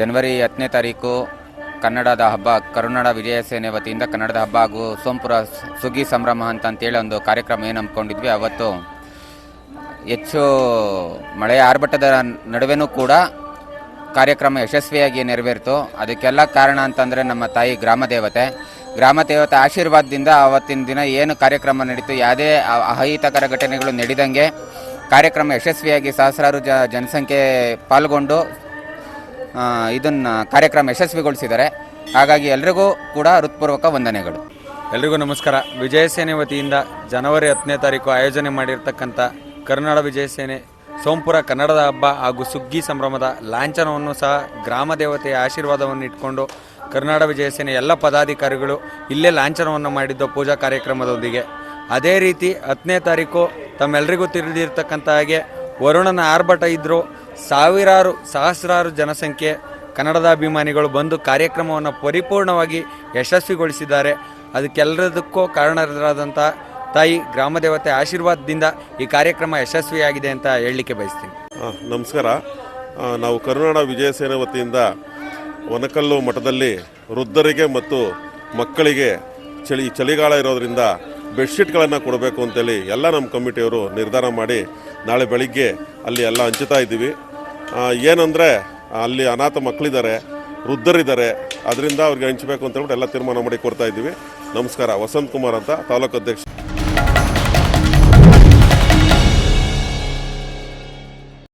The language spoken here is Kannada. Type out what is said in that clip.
ಜನವರಿ ಹತ್ತನೇ ತಾರೀಕು ಕನ್ನಡದ ಹಬ್ಬ, ಕರುನಾಡ ವಿಜಯ ಸೇನೆ ವತಿಯಿಂದ ಕನ್ನಡದ ಹಬ್ಬ ಹಾಗೂ ಸೋಂಪುರ ಸುಗ್ಗಿ ಸಂಭ್ರಮ ಅಂತ ಅಂತೇಳಿ ಒಂದು ಕಾರ್ಯಕ್ರಮ ಏನು ಹಮ್ಮಿಕೊಂಡಿದ್ವಿ. ಅವತ್ತು ಹೆಚ್ಚು ಮಳೆಯ ಆರ್ಭಟದ ನಡುವೆನೂ ಕೂಡ ಕಾರ್ಯಕ್ರಮ ಯಶಸ್ವಿಯಾಗಿ ನೆರವೇರಿತು. ಅದಕ್ಕೆಲ್ಲ ಕಾರಣ ಅಂತಂದರೆ ನಮ್ಮ ತಾಯಿ ಗ್ರಾಮ ದೇವತೆ. ಗ್ರಾಮ ದೇವತೆ ಆಶೀರ್ವಾದದಿಂದ ಆವತ್ತಿನ ದಿನ ಏನು ಕಾರ್ಯಕ್ರಮ ನಡೀತು, ಯಾವುದೇ ಅಹಿತಕರ ಘಟನೆಗಳು ನಡೆದಂಗೆ ಕಾರ್ಯಕ್ರಮ ಯಶಸ್ವಿಯಾಗಿ ಸಹಸ್ರಾರು ಜನಸಂಖ್ಯೆ ಪಾಲ್ಗೊಂಡು ಇದನ್ನ ಕಾರ್ಯಕ್ರಮ ಯಶಸ್ವಿಗೊಳಿಸಿದ್ದಾರೆ. ಹಾಗಾಗಿ ಎಲ್ರಿಗೂ ಕೂಡ ಹೃತ್ಪೂರ್ವಕ ವಂದನೆಗಳು. ಎಲ್ರಿಗೂ ನಮಸ್ಕಾರ. ವಿಜಯಸೇನೆ ವತಿಯಿಂದ ಜನವರಿ ಹತ್ತನೇ ತಾರೀಕು ಆಯೋಜನೆ ಮಾಡಿರ್ತಕ್ಕಂಥ ಕರ್ನಾಡ ವಿಜಯಸೇನೆ ಸೋಂಪುರ ಕನ್ನಡದ ಹಬ್ಬ ಹಾಗೂ ಸುಗ್ಗಿ ಸಂಭ್ರಮದ ಲಾಂಛನವನ್ನು ಸಹ ಗ್ರಾಮ ದೇವತೆಯ ಆಶೀರ್ವಾದವನ್ನು ಇಟ್ಕೊಂಡು ಕರ್ನಾಡ ವಿಜಯಸೇನೆ ಎಲ್ಲ ಪದಾಧಿಕಾರಿಗಳು ಇಲ್ಲೇ ಲಾಂಛನವನ್ನು ಮಾಡಿದ್ದು ಪೂಜಾ ಕಾರ್ಯಕ್ರಮದೊಂದಿಗೆ. ಅದೇ ರೀತಿ ಹತ್ತನೇ ತಾರೀಕು ತಮ್ಮೆಲ್ಲರಿಗೂ ತಿಳಿದಿರ್ತಕ್ಕಂಥ ಹಾಗೆ ವರುಣನ ಆರ್ಭಟ ಇದ್ದರೂ ಸಾವಿರಾರು ಸಹಸ್ರಾರು ಜನಸಂಖ್ಯೆ ಕನ್ನಡದ ಅಭಿಮಾನಿಗಳು ಬಂದು ಕಾರ್ಯಕ್ರಮವನ್ನು ಪರಿಪೂರ್ಣವಾಗಿ ಯಶಸ್ವಿಗೊಳಿಸಿದ್ದಾರೆ. ಅದಕ್ಕೆಲ್ಲದಕ್ಕೂ ಕಾರಣರಾದಂಥ ತಾಯಿ ಗ್ರಾಮ ದೇವತೆ ಆಶೀರ್ವಾದದಿಂದ ಈ ಕಾರ್ಯಕ್ರಮ ಯಶಸ್ವಿಯಾಗಿದೆ ಅಂತ ಹೇಳಲಿಕ್ಕೆ ಬಯಸ್ತೀನಿ. ನಮಸ್ಕಾರ. ನಾವು ಕರುನಾಡ ವಿಜಯ ಸೇನೆ ವತಿಯಿಂದ ಒನಕಲ್ಲು ಮಠದಲ್ಲಿ ವೃದ್ಧರಿಗೆ ಮತ್ತು ಮಕ್ಕಳಿಗೆ ಚಳಿ, ಚಳಿಗಾಲ ಇರೋದರಿಂದ ಬೆಡ್ಶೀಟ್ಗಳನ್ನು ಕೊಡಬೇಕು ಅಂತೇಳಿ ಎಲ್ಲ ನಮ್ಮ ಕಮಿಟಿಯವರು ನಿರ್ಧಾರ ಮಾಡಿ ನಾಳೆ ಬೆಳಿಗ್ಗೆ ಅಲ್ಲಿ ಎಲ್ಲ ಹಂಚುತ್ತಾ ಇದ್ದೀವಿ. ಏನಂದರೆ, ಅಲ್ಲಿ ಅನಾಥ ಮಕ್ಕಳಿದ್ದಾರೆ, ವೃದ್ಧರಿದ್ದಾರೆ, ಅದರಿಂದ ಅವ್ರಿಗೆ ಹಂಚಬೇಕು ಅಂತ ಹೇಳ್ಬಿಟ್ಟು ಎಲ್ಲ ತೀರ್ಮಾನ ಮಾಡಿ ಕೊಡ್ತಾ ಇದ್ದೀವಿ. ನಮಸ್ಕಾರ, ವಸಂತ್ ಕುಮಾರ್ ಅಂತ ತಾಲೂಕು ಅಧ್ಯಕ್ಷ.